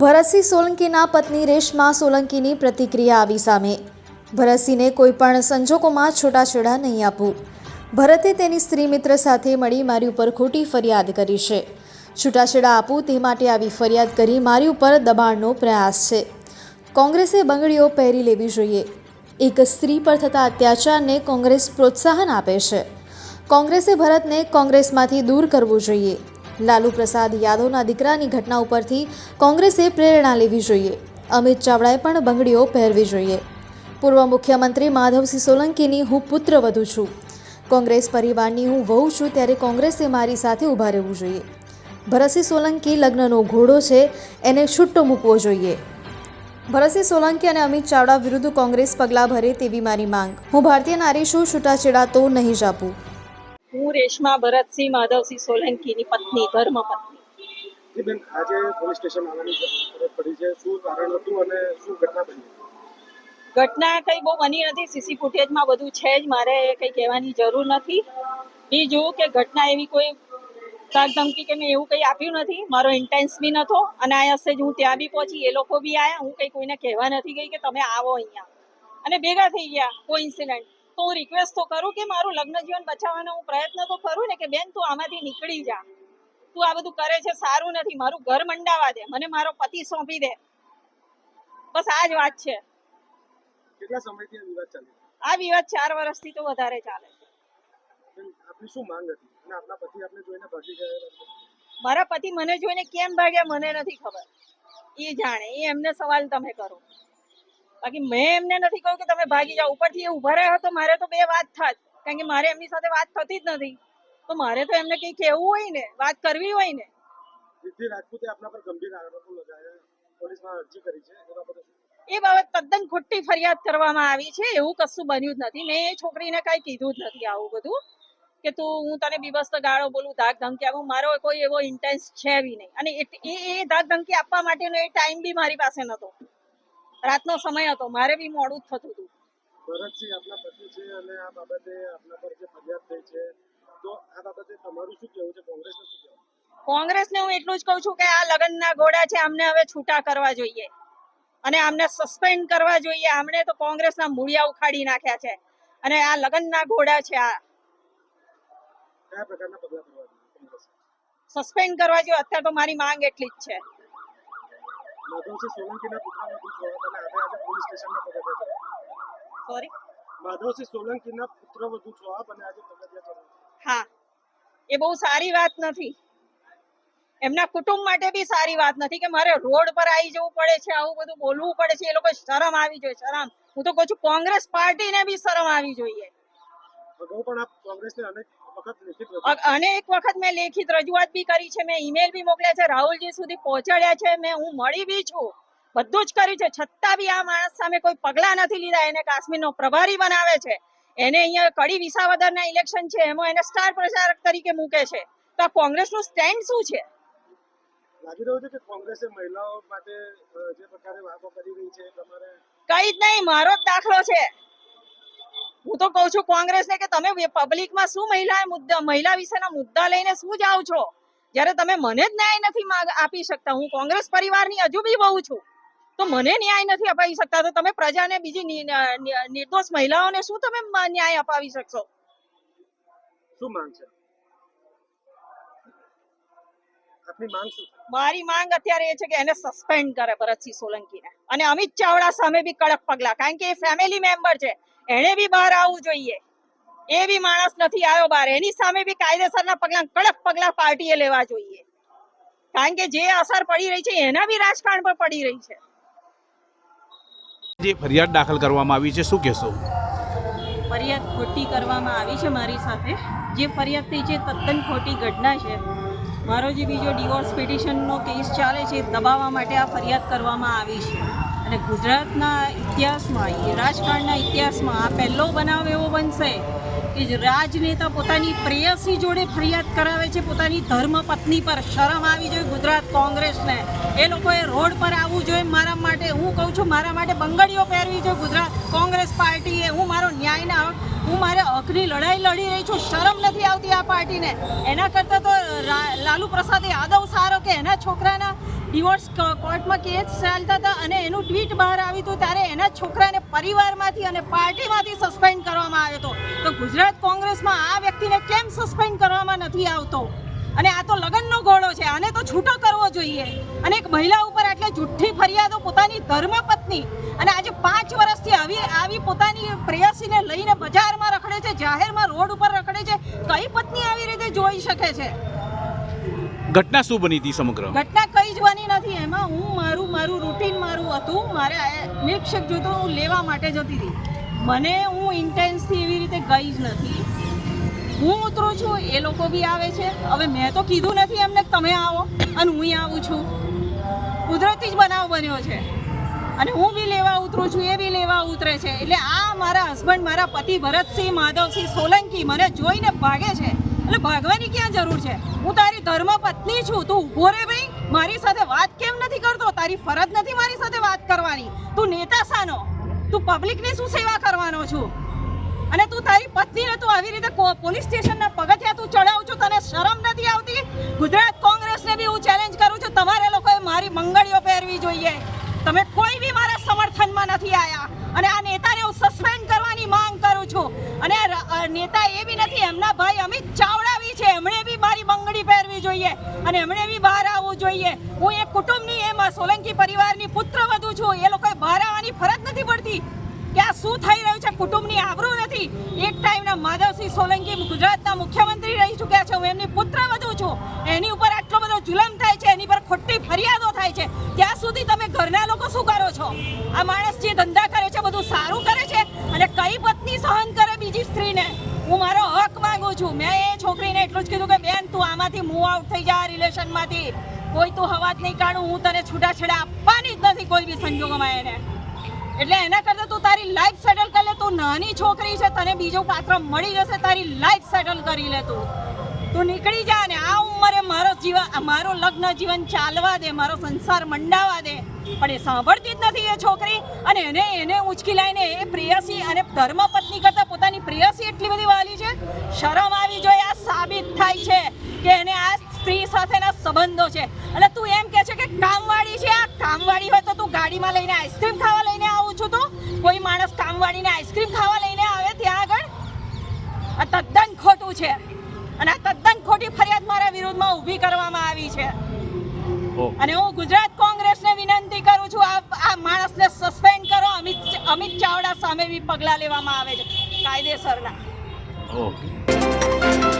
ભરતસિંહ સોલંકીના પત્ની રેશમા સોલંકીની પ્રતિક્રિયા આવી સામે. ભરતસિંહને કોઈ પણ સંજોગોમાં છૂટાછેડા નહીં આપવું ભરતે તેની સ્ત્રી મિત્ર સાથે મળી મારી ઉપર ખોટી ફરિયાદ કરી છે. છૂટાછેડા આપું તે માટે આવી ફરિયાદ કરી મારી ઉપર દબાણનો પ્રયાસ છે. કોંગ્રેસે બંગડીઓ પહેરી લેવી જોઈએ. એક સ્ત્રી પર થતા અત્યાચારને કોંગ્રેસ પ્રોત્સાહન આપે છે. કોંગ્રેસે ભરતને કોંગ્રેસમાંથી દૂર કરવું જોઈએ. લાલુ પ્રસાદ યાદવના દીકરાની ઘટના ઉપરથી કોંગ્રેસે પ્રેરણા લેવી જોઈએ. અમિત ચાવડાએ પણ બંગડીઓ પહેરવી જોઈએ. પૂર્વ મુખ્યમંત્રી માધવસિંહ સોલંકીની હું પુત્રવધુ છું. કોંગ્રેસ પરિવારની હું વહુ છું ત્યારે કોંગ્રેસે મારી સાથે ઊભા રહેવું જોઈએ. ભરતસિંહ સોલંકી લગ્નનો ઘોડો છે, એને છૂટ્ટો મૂકવો જોઈએ. ભરતસિંહ સોલંકી અને અમિત ચાવડા વિરુદ્ધ કોંગ્રેસ પગલાં ભરે તેવી મારી માંગ. હું ભારતીય નારી છું, છૂટાછેડા તો નહીં જ આપું. હું રેશમા ભરતસિંહ માધવસિંહ સોલંકીની પત્ની ધર્મ પત્ની. બેન આજે પોલીસ સ્ટેશન આવવાની જરૂર પડી છે શું કારણ હતું અને શું ઘટના બની ઘટના કઈ બહુ બની નથી સીસી ફૂટેજમાં બધું છે જ મારે કઈ કહેવાની જરૂર નથી. બીજું કે ઘટના એવી કોઈ તાક ધમકી કે મેં એવું કંઈ આપ્યું નથી મારો ઇન્ટેન્સ બી નહોતો અને આ હશે જ હું ત્યાં બી પહોંચી એ લોકો બી આવ્યા હું કંઈ કોઈને કહેવા નથી ગઈ કે તમે આવો અહીંયા. અને ભેગા થઈ ગયા કોઈ ઇન્સિડન્ટ તો હું રિક્વેસ્ટ તો કરું કે મારું લગ્ન જીવન બચાવવાનો હું પ્રયત્ન તો કરું ને કે બેન તું આમાંથી નીકળી જા. તું આ બધું કરે છે સારું નથી મારું ઘર મંડાવા દે મને મારો પતિ સોંપી દે. બસ આ જ વાત છે. કેટલા સમયથી આ વિવાદ ચાલે આ વિવાદ ચાર વર્ષથી તો વધારે ચાલે છે. આપની શું માંગ હતી? અને આપના પતિ આપને જોઈને ભાગી ગયા મારા પતિ મને જોઈને કેમ ભાગ્યા મને નથી ખબર. એ જાણે એ એમને સવાલ તમે કરો. બાકી મેં એમને નથી કહ્યું કે તમે ભાગી જાઓ. ઉપરથી એ ઊભા રહ્યા તો મારે તો બે વાત થાત કારણ કે મારે એમની સાથે વાત થતી જ નથી. તો મારે તો એમને કઈ કહેવું હોય ને વાત કરવી હોય ને. રાજપૂતે આપના પર ગંભીર આરોપો લગાવ્યા પોલીસમાં અરજી કરી છે. એ બાબતે એ બાબત તદ્દન ખોટી ફરિયાદ કરવામાં આવી છે. એવું કશું બન્યું જ નથી. મેં એ છોકરીને કઈ કીધું જ નથી આવું બધું. કે તું હું તને બીબસ્ત ગાળો બોલું ધાક ધમકી આપું. મારો કોઈ એવો ઇન્ટેન્સ છે બી નહીં. અને એ એ એ ધાક ધમકી આપવા માટેનો એ ટાઈમ બી મારી પાસે નહોતો. રાતનો સમય હતો મારે બી મોડું જ થતું હતું. ભરતસિંહ આપના પતિ છે અને આ બાબતે આપના પર જે ફરિયાદ થઈ છે તો આ બાબતે તમારું શું કહેવું છે? કોંગ્રેસનું શું કહેવું? કોંગ્રેસને હું એટલું જ કહું છું કે આ લગ્નના ઘોડા છે અમને હવે છૂટા કરવા જોઈએ. અને આમને સસ્પેન્ડ કરવા જોઈએ. આમણે તો કોંગ્રેસના મૂળિયા ઉખાડી નાખ્યા છે. અને આ લગ્નના ઘોડા છે આ. કયા પ્રકારના પગલાં ભરવા સસ્પેન્ડ કરવા જોઈએ અત્યારે તો મારી માંગ એટલી જ છે. માધવસિંહ સોલંકીના પુત્રવધુ છો તમે આજે આજે પોલીસ સ્ટેશનમાં પગથિયા ચડ્યા. સોરી માધવસિંહ સોલંકીના પુત્રવધુ છો આપ અને આજે પગથિયા ચડ્યા. હા. એ બહુ સારી વાત નથી. એમના કુટુંબ માટે બી સારી વાત નથી કે મારે રોડ પર આવી જવું પડે છે આવું બધું બોલવું પડે છે એ લોકો શરમ આવી જોઈએ શરમ. હું તો કહું છું કોંગ્રેસ પાર્ટીને બી શરમ આવી જોઈએ. અગાઉ પણ આપ કોંગ્રેસને અનેક અનેક વખત મેં લેખિત રજૂઆત બી કરી છે મેં ઈમેલ બી મોકલ્યા છે રાહુલજી સુધી પહોંચાડ્યા છે મેં હું મળી બી છું. બધું જ કર્યું છે છતાં બી આ માણસ સામે કોઈ પગલા નથી લીધા એને કાશ્મીરનો પ્રભારી બનાવે છે. એને અહીંયા કડી વિસાવદરના ઇલેક્શન છે એમાં એને સ્ટાર પ્રચારક તરીકે મૂકે છે. તો આ કોંગ્રેસનું સ્ટેન્ડ શું છે? લાગી રહ્યું છે કે કોંગ્રેસે મહિલાઓ માટે જે પ્રકારે વાતો કરી રહી છે એ કઈ જ નહીં મારો જ દાખલો છે. હું તો કહું છું કોંગ્રેસને કે તમે પબ્લિકમાં શું મહિલા મુદ્દા મહિલા વિશેના મુદ્દા લઈને શું જાઓ છો? જ્યારે તમે મને જ ન્યાય નથી આપી શકતા. હું કોંગ્રેસ પરિવારની હજુ બી બહુ છું. તો મને ન્યાય નથી અપાવી શકતા. તો તમે પ્રજાને બીજી નિર્દોષ મહિલાઓને શું તમે ન્યાય અપાવી શકશો? શું માંગ છે? મારી માંગ અત્યારે એ છે કે એને સસ્પેન્ડ કરે ભરતસિંહ સોલંકીને. અને અમિત ચાવડા સામે બી કડક પગલા કારણ કે એ ફેમિલી મેમ્બર છે. એને બી બહાર આવવું જોઈએ. એ બી માણસ નથી આવ્યો બહાર. એની સામે બી કાયદેસરના પગલા કડક પગલા પાર્ટીએ લેવા જોઈએ. કારણ કે જે અસર પડી રહી છે એના બી રાજકારણ પર પડી રહી છે. જે ફરિયાદ દાખલ કરવામાં આવી છે શું કહેશો? ફરિયાદ ખોટી કરવામાં આવી છે મારી સાથે. જે ફરિયાદ થઈ છે તદ્દન ખોટી ઘટના છે. મારો જે બીજો ડિવોર્સ પિટિશનનો કેસ ચાલે છે દબાવવા માટે આ ફરિયાદ કરવામાં આવી છે. અને ગુજરાતના ઇતિહાસમાં રાજકારણના ઇતિહાસમાં આ પહેલો બનાવ એવો બનશે કે રાજનેતા પોતાની પ્રેયસી જોડે ફરિયાદ કરાવે છે, પોતાની ધર્મપત્ની પર શરમ આવી જોઈએ ગુજરાત કોંગ્રેસને. એ લોકોએ રોડ પર આવવું જોઈએ મારા માટે. હું કહું છું, મારા માટે બંગડીઓ પહેરવી જોઈએ ગુજરાત કોંગ્રેસ પાર્ટીએ. હું મારો ન્યાયના હું મારે હકની લડાઈ લડી રહી છું, શરમ નથી આવતી આ પાર્ટીને. એના કરતાં તો લાલુ પ્રસાદ યાદવ સારો કે એના છોકરાના ડિવોર્સ કોર્ટમાં કેસ ચાલતા હતા અને એનું ટ્વીટ બહાર આવ્યું હતું ત્યારે એના છોકરાને પરિવારમાંથી અને પાર્ટીમાંથી સસ્પેન્ડ કરવામાં આવ્યો હતો. તો ગુજરાત કોંગ્રેસમાં આ વ્યક્તિને કેમ સસ્પેન્ડ કરવામાં નથી આવતો? અને આ તો લગ્નનો ઘોડો છે, આને તો છૂટો કરવો જોઈએ. અને એક મહિલા ઉપર આટલે જુઠ્ઠી ફરિયાદો પોતાની ધર્મપત્ની અને આજે પાંચ વર્ષથી આવી આવી પોતાની પ્રેયસીને લઈને બજારમાં રખડે છે, જાહેરમાં રોડ ઉપર રખડે છે, કઈ પત્ની આવી રીતે જોઈ શકે છે? ઘટના શું બની હતી સમગ્ર? ઘટના કઈ જ બની નથી. એમાં હું, મારું મારું રૂટીન મારું હતું. મારે મિલ્કશેક જોતો હું લેવા માટે જતી હતી. મને હું ઇન્ટેન્સથી એવી રીતે ગઈ જ નથી. હું ઉતરું છું, એ લોકો બી આવે છે. હવે મેં તો કીધું નથી એમને તમે આવો અને હું આવું છું. કુદરતી જ બનાવ બન્યો છે. અને હું બી લેવા ઉતરું છું, એ બી લેવા ઉતરે છે. એટલે આ મારા હસબન્ડ મારા પતિ ભરતસિંહ, માધવસિંહ સોલંકી મને જોઈને ભાગે છે. એટલે ભાગવાની ક્યાં જરૂર છે? હું તારી ધર્મ પત્ની છું. તું ઊભો રે ભાઈ. મારી સાથે વાત કેમ નથી કરતો? તારી ફરજ નથી મારી સાથે વાત કરવાની. તું નેતા સાનો. તું પબ્લિકની શું સેવા કરવાનો છું? અને તું તારી પત્નીને તું આવી રીતે પોલીસ સ્ટેશનના પગથિયા તું ચડાવ છું? તને શરમ નથી આવતી? ગુજરાત કોંગ્રેસને બી હું ચેલેન્જ કરું છું. તમારે લોકોએ મારી મંગળીઓ પહેરવી જોઈએ. તમે કોઈ બી મારા સમર્થનમાં નથી આયા. અને આ નેતાને હું સસ્પેન્ડ કરવાની માંગ કરું છું અને આ ર- આ નેતા એ બી નથી, એમના ભાઈ અમિત ચાવડાવી છે. એમણે બી મારી બંગડી પહેરવી જોઈએ અને એમણે બી બહાર આવવું જોઈએ. હું એક કુટુંબની, એમાં સોલંકી પરિવારની પુત્ર વધુ છું. એ લોકોએ બહાર આવવાની ફરજ નથી પડતી. કે આ શું થઈ રહ્યું છે? કુટુંબની આબરૂ નથી. એક ટાઈમના માધવસિંહ સોલંકી ગુજરાતના મુખ્યમંત્રી રહી ચૂક્યા છે. હું એમની પુત્ર વધુ છું. એની ઉપર આટલો બધો જુલમ થાય છે. એની પર ખોટી ફરિયાદો થાય છે ત્યાં સુધી તમે ઘરના લોકો શું કરો છો આ માણસ જે ધંધા કરે છે બધું સારું કરે છે અને કઈ પત્ની સહન કરે બીજી સ્ત્રીને હું મારો હક માંગુ છું મેં એ છોકરીને એટલું જ કીધું કે, બેન, તું આમાંથી મૂવ આઉટ થઈ જા રિલેશનમાંથી કોઈ તું હવાજ નહીં કાઢું, હું તને છૂટાછેડા આપવાની જ નથી કોઈ બી સંજોગોમાં એને. એટલે એના કરતાં તું તારી લાઈફ સેટલ કરી લે. તું નાની છોકરી છે, તને બીજું પાત્ર મળી જશે, તારી લાઈફ સેટલ કરી લે તું. તું નીકળી જા ને આ ઉંમરે મારો જીવન મારો લગ્ન જીવન ચાલવા દે, મારો સંસાર મંડાવા દે. પણ એ સાંભળતી જ નથી એ છોકરી. અને એને એને ઉચકી લાઈને એ પ્રેયસી અને ધર્મપત્ની કરતાં પોતાની પ્રેયસી એટલી બધી વાલી છે. શરમ આવી જોઈએ આ સાબિત થાય છે કે એને આ સ્ત્રી સાથેના સંબંધો છે. એટલે તું એમ કહે છે કે કામવાળી છે, આ કામવાળી હોય તો તું ગાડીમાં લઈને આઈસ્ક્રીમ ખાવા લઈને આવું છું તો. કોઈ માણસ કામવાળીને આઈસ્ક્રીમ ખાવા લઈને આવે ત્યાં આગળ. આ તદ્દન ખોટું છે. અને ખોટી ફરિયાદ મારા વિરુદ્ધમાં ઊભી કરવામાં આવી છે. અને હું ગુજરાત કોંગ્રેસને વિનંતી કરું છું આ આ માણસને સસ્પેન્ડ કરો અમિત અમિત ચાવડા સામે બી પગલાં લેવામાં આવે છે કાયદેસરના. ઓકે.